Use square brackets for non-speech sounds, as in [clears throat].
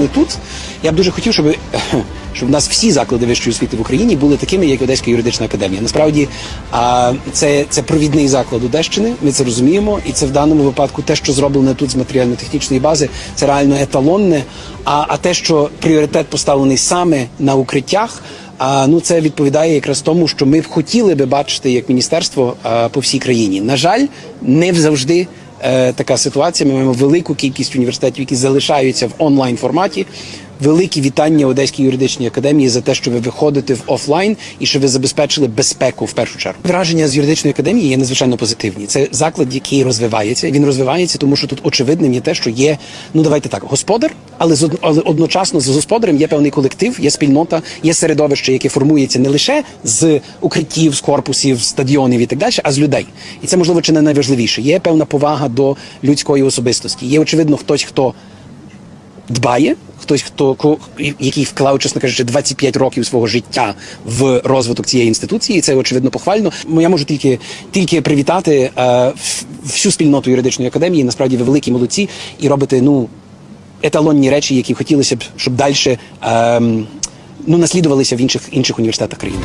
не тут. Я б дуже хотів, щоб, [clears throat] щоб в нас всі заклади вищої освіти в Україні були такими, як Одеська юридична академія. Насправді, а, це, це провідний заклад Одещини. Ми це розуміємо, і це в даному випадку те, що зроблено тут з матеріально-технічної бази, це реально еталонне. А, а те, що пріоритет поставлений саме на укриттях. А ну це відповідає якраз тому, що ми б хотіли би бачити як міністерство а, по всій країні. На жаль, не завжди така ситуація. Ми маємо велику кількість університетів, які залишаються в онлайн форматі. Великі вітання Одеській юридичній академії за те, що ви виходите в офлайн і що ви забезпечили безпеку в першу чергу. Враження з юридичної академії є надзвичайно позитивні. Це заклад, який розвивається. Він розвивається, тому що тут очевидним є те, що є ну давайте так, господар, але з але одночасно з господарем є певний колектив, є спільнота, є середовище, яке формується не лише з укриттів, з корпусів, стадіонів і так далі, а з людей. І це можливо чи не найважливіше. Є певна повага до людської особистості. Є очевидно хтось, хто дбає, хтось, хто який вклав, чесно кажучи, 25 років свого життя в розвиток цієї інституції. Це очевидно похвально. Ну, Я можу тільки тільки привітати е, всю спільноту юридичної академії. Насправді ви великі молодці і робите ну еталонні речі, які хотілося б, щоб далі ем, ну наслідувалися в інших інших університетах країни.